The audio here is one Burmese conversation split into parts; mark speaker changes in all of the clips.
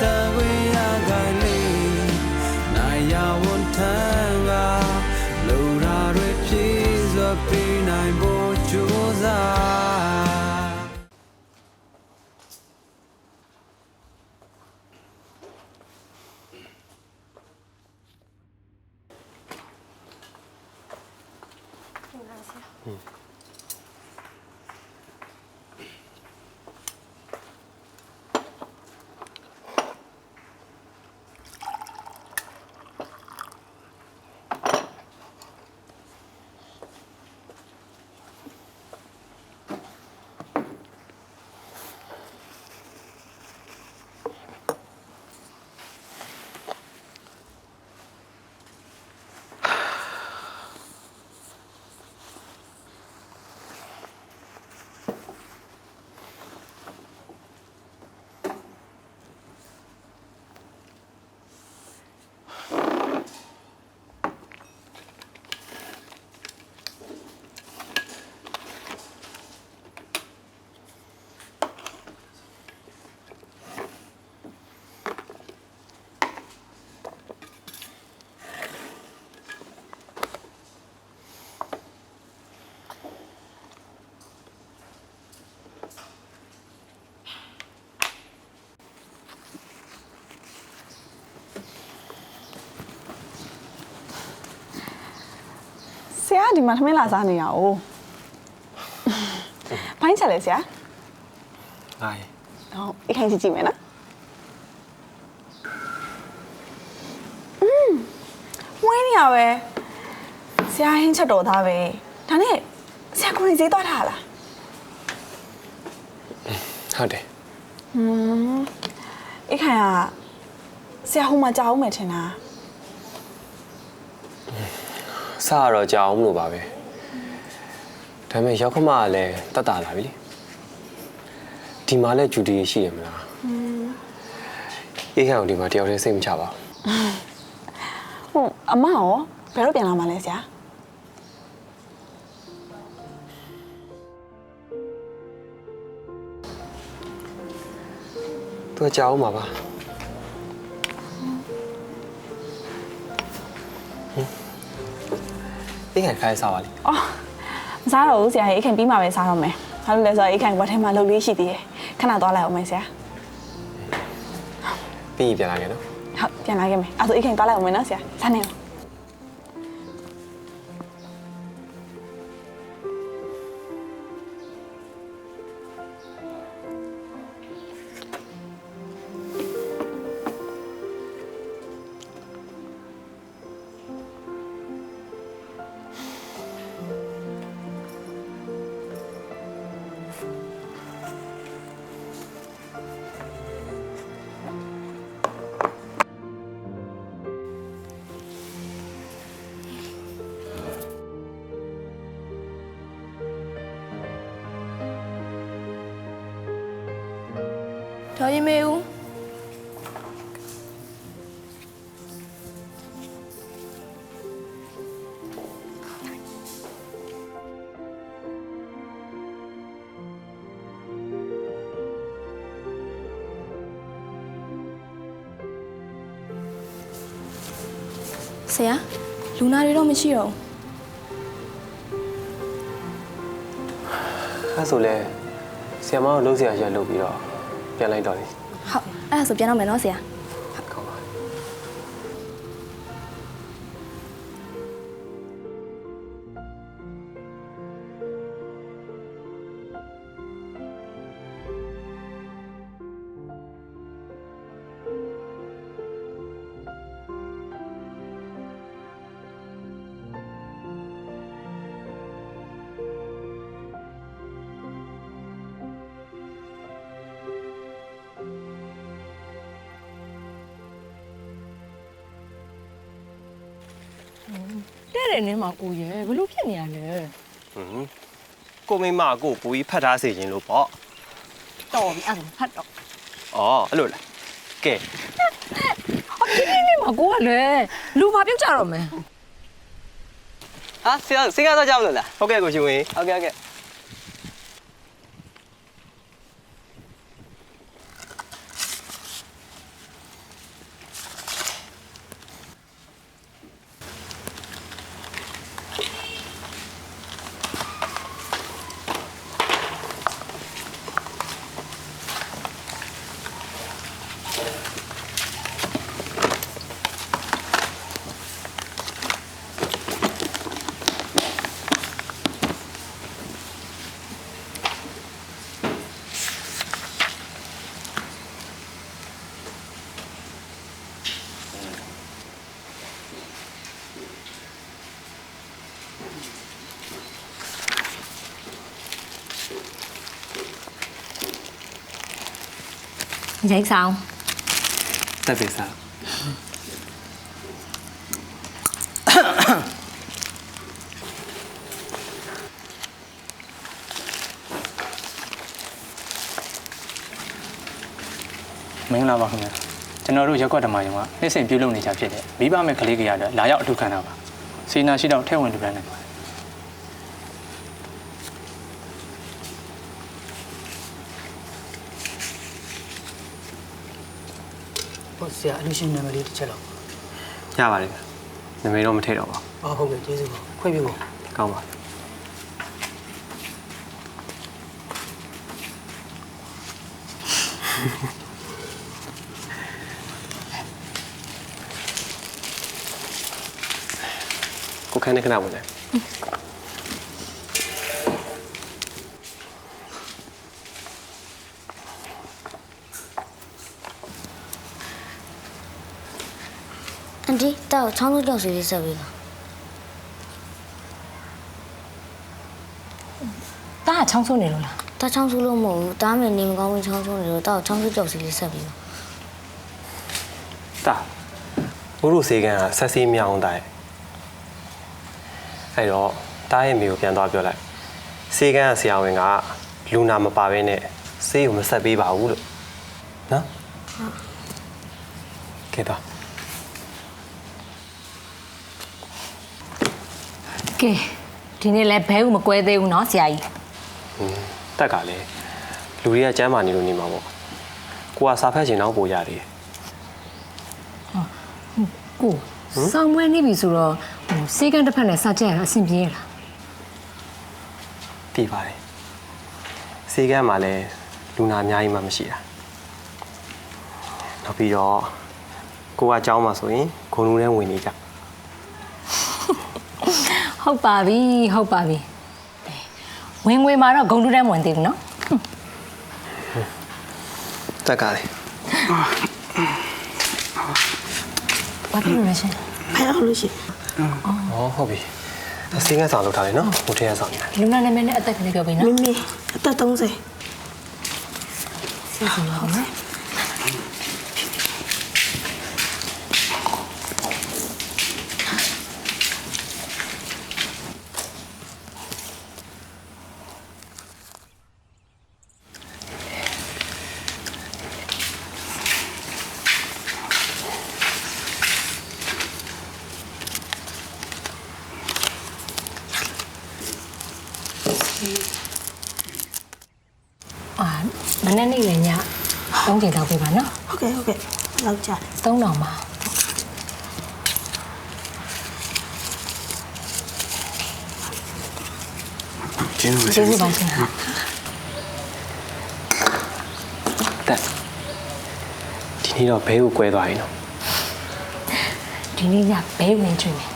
Speaker 1: တ
Speaker 2: ဆရာဒီမှာထမင်းလာစားနေရအောင်ဘိုင်းချက်လေဆရာ
Speaker 3: ငါရေ
Speaker 2: ဟုတ်အခန်းကြည့်ကြည့်မယ်နော်อืมဝင်းနေရပဲဆရာဟင်းချက်တော်သားပဲဒါနဲ့ဆရာကိုရင်ဈေးသွားထားလား
Speaker 3: ဟုတ်တယ်
Speaker 2: ဟွန်းအခန်းကဆရာဟိုမှာကြာအောင်မယ်ထင် တာ
Speaker 3: စရတော့ကြာအောင်မလို့ပါပဲဒါပေမဲ့ရောက်ခမကလည်းတတ်တာလာပြီလေဒီမှာလည်းဂျူတီရှိရမလားအေးခံကိုဒီမှာတယောက်တည်းစိတ်မချပါဘူး
Speaker 2: ဟုတ်အမရောဘယ်တော့ပြန်လာမှာလဲဆရာ
Speaker 3: သူကကြာအောင်ပါပါ အေးခံခိုင်းစားပါလေ
Speaker 2: အော်မစားတော့ဘူးဆရာရေအခန်းပြီးမှပဲစားတော့မယ်ဘာလို့လဲဆိုတော့အခန်းဝက်ထဲမှာလှုပ်လေးရှိသေးတယ်ခဏသွားလိုက်အောင်မယ်ဆရာ
Speaker 3: ပြီးရင်ပြန်လာခဲ့နော်
Speaker 2: ဟုတ်ပြန်လာခဲ့မယ်အဲ့ဒါဆိုအခန်းသွားလိုက်အောင်မယ်နော်ဆရာစားနေအောင်
Speaker 4: ဒေါ်ရင်မေဦးဆရာလူနာတွေတော့မရှိတော့ဘူး
Speaker 3: အဲဆိုလဲဆီယမကိုလုံးစရာရလုပ်ပြီးတော့ ပြန်လိုက်တော့လေ
Speaker 4: ဟုတ်အဲ့ဒါဆိုပြန်တော့မယ်နော်ဆရာ
Speaker 5: တဲ့တဲ့နင်းမှာကိုရဲဘလို့ဖြစ်နေရလဲ
Speaker 6: ဟွန်းကိုမိမကိုပူကြီးဖတ်ထားစေခြင်းလို့ပေါ့
Speaker 5: တော်ပြီအဲ့ဒါဖတ်တော့။
Speaker 6: အော်အဲ့လိုလား။ကဲ
Speaker 5: ဒီနေ့မှာကိုကလည်းလူဘာပြုတ်ကြတော့မယ်
Speaker 7: ဟာဆရာဆရာတော့ကြောက်လို့လား
Speaker 6: ဟုတ်ကဲ့ကိုရှင်ဝင်
Speaker 7: ဟုတ်ကဲ့ဟုတ်ကဲ့
Speaker 5: ရိုက်ဆောင်
Speaker 3: တက်ပြီစား
Speaker 7: မင်္ဂလာပါခင်ဗျာကျွန်တော်တို့ရက်ကွက်ဓမ္မယုံကနေ့စဉ်ပြုလုပ်နေကြဖြစ်တဲ့မိဘမဲ့ကလေးကြီးရတဲ့လာရောက်အထူးခံတာပါစီနာရှိတော့ထဲဝင်လူပန်းနေပါ တယ်
Speaker 8: ဟိုဆရာအလူရှင်နာမည်လေးတစ်ချက်တော့
Speaker 3: ရပါတယ်ဗျနမေတော့မထည့်တော့ပါ
Speaker 8: ဟောဟုတ်ကဲ့ကျေးဇူးပါခွင့်ပြုပါ
Speaker 3: ကောင်းပါကိုခန်းနဲ့ခဏဝင်တယ်
Speaker 9: အန် တီတောက်ချောင်းစုကြောက်စီလေးဆက်ပြီးပါ
Speaker 5: တားချောင်းဆိုးနေလို့လား
Speaker 9: တောက်ချောင်းစုလို့မဟုတ်ဘူးတားမယ်နေမကောင်းဘူးချောင်းစုနေလို့တောက်ချောင်းစုကြောက်စီလေးဆက်ပြီးပါ
Speaker 3: တာဘိုးတို့စေကန်ကဆက်စီးမြောင်းတိုင်းအဲ့တော့တားရဲ့မိကိုပြန်သွားပြောလိုက်စေကန်ကဆရာဝန်ကလူနာမပါဘဲနဲ့ဆေးကိုမဆက်ပေးပါဘူးလို့နော်ကဲတော့
Speaker 5: ကဲဒီနေ့လည်းဘဲဦးမကွဲသေးဘူးเนาะဆရာကြီး
Speaker 3: တက်ကလည်းလူတွေကကျမ်းမာနေလို့နေမှာပေါ့ကိုကစာဖတ်ချင်တော့ပို့ရတယ်
Speaker 5: ကိုစောင်းမွေးနေပြီဆိုတော့ဟိုစေကန်တစ်ဖက်နဲ့စာချက်ရတာအဆင်ပြေရလား
Speaker 3: တည်ပါတယ်စေကန်မှာလည်းလူနာအများကြီးမှမရှိတာနောက်ပြီးတော့ကိုကအเจ้าမှာဆိုရင်ဂုံလုံးထဲဝင်နေကြ
Speaker 5: ဟုတ်ပါပြီဟုတ်ပါပြီဝင်ငွေမှာတော့ဂုံတူတန်းမဝင်သေးဘူးနော်
Speaker 3: တက်ကလေး
Speaker 5: ဘာဖြစ်လို့လဲရှင်
Speaker 8: ဖယ်အောင်လို့ရှင်
Speaker 3: ဩဟုတ်ပြီအစင်းကစားလောက်ထားတယ်နော်ဟိုထဲကစားနေတာ
Speaker 5: လူနာနာမည်နဲ့အသက်ကလေးပြောပေးနော်မ
Speaker 8: င်းမင်းအသက်30
Speaker 5: ဆရာဟုတ်ပါမယ် 300လောက်ပေးပါနော်
Speaker 8: ဟုတ်ကဲ့ဟုတ်ကဲ့လောက်ကြတယ်
Speaker 5: 3000ပါ
Speaker 3: ကျေးဇူး
Speaker 5: ကျေးဇူးပါရှင်
Speaker 3: တက်ဒီနေ့တော့ဘဲကို꿰သွားရင်နော်
Speaker 5: ဒီနေ့ညဘဲဝင်ကျွေးမယ်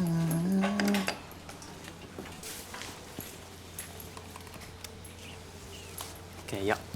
Speaker 3: ကဲရော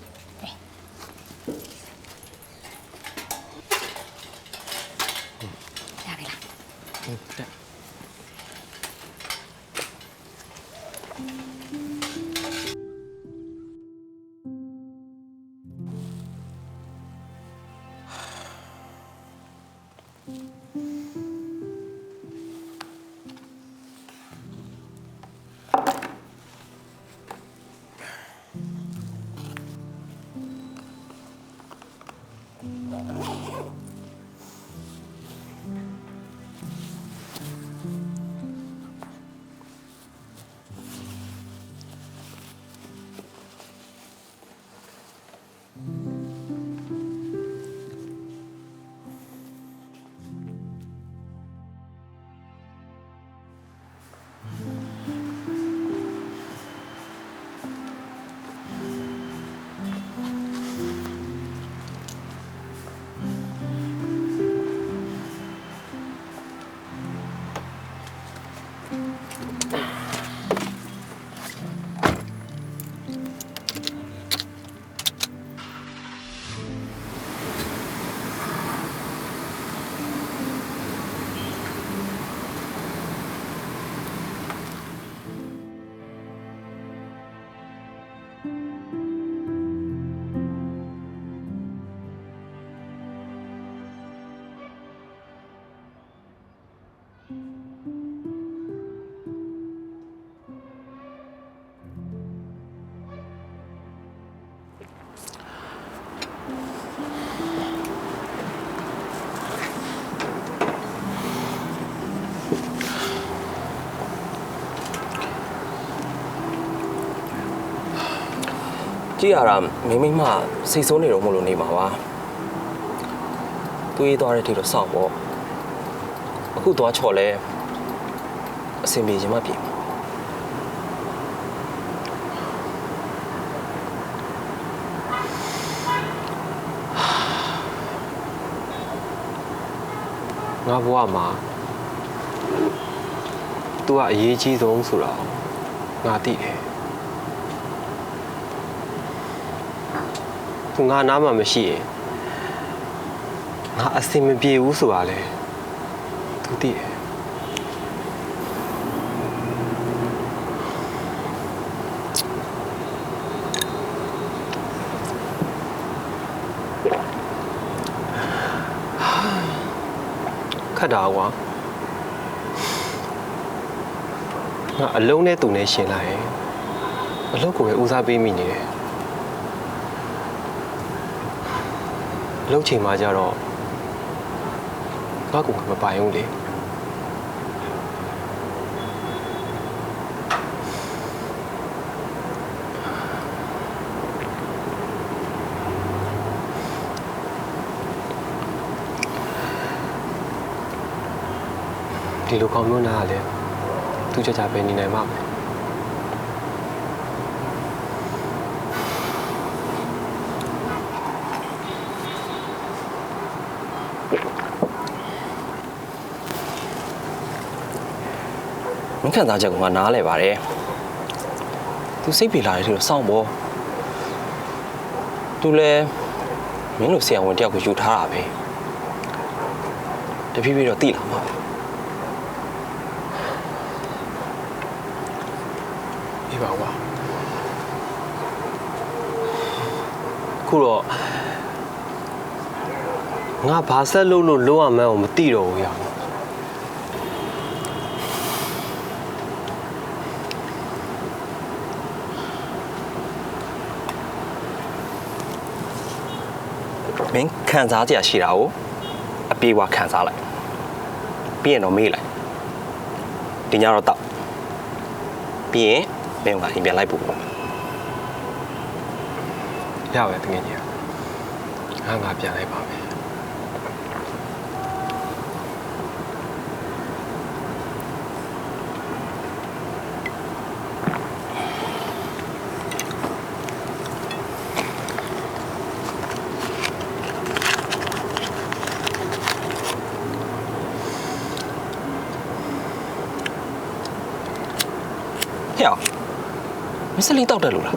Speaker 3: ကြ
Speaker 10: ည့်ရတာမိမိမှစိတ်ဆိုးနေတော့မလို့နေမှာပါတွေးသွားတဲ့ထိတော့စောင့်ပေါ့အခုသွားချော်လဲအဆင်ပြေချင်မှပြေမှာ
Speaker 3: ငါဘဝမှာ तू ကအရေးကြီးဆုံးဆိုတော့ငါသိတယ် သူငါနားမှာမရှိရင်ငါအစင်မပြေဘူးဆိုတာလေသူသိတယ်ခတ်တာကွာငါအလုံးနဲ့သူနဲ့ရှင်လာရင်အလုပ်ကိုပဲဦးစားပေးမိနေတယ် လှုပ်ချိန်မှာကြတော့ငါ့ကိုမပိုင်ဘူးလေဒီလိုကောင်းမျိုးနားကလည်းသူကြကြပဲနေနိုင်မှာပဲ
Speaker 10: မင်းခံစားချက်ကိုငါနားလဲပါတယ်သူစိတ်ပြေလာတဲ့ထိတော့စောင့်ပေါ့သူလဲမင်းတို့ဆရာဝန်တယောက်ကိုယူထားတာပဲတဖြည်းဖြည်းတော့တိလာမှာပဲ
Speaker 3: ပြပါကွာခုတော့ငါဘာဆက်လုပ်လို့လုံးဝမှန်းအောင်မသိတော့ဘူးရအောင်
Speaker 10: မင်း ခံစားကြရရှိတာကိုအပြေးဝခံစားလိုက်ပြီးရင်တော့မေးလိုက်ဒီညတော့တောက်ပြီးရင်မင်းကအိမ်ပြန်လိုက်ပို့ပေါ့
Speaker 3: ရပါတကယ်ကြီးငါငါပြန်လိုက်ပါမယ်
Speaker 10: အောင်မစ္စလီတောက်တယ်လို့လား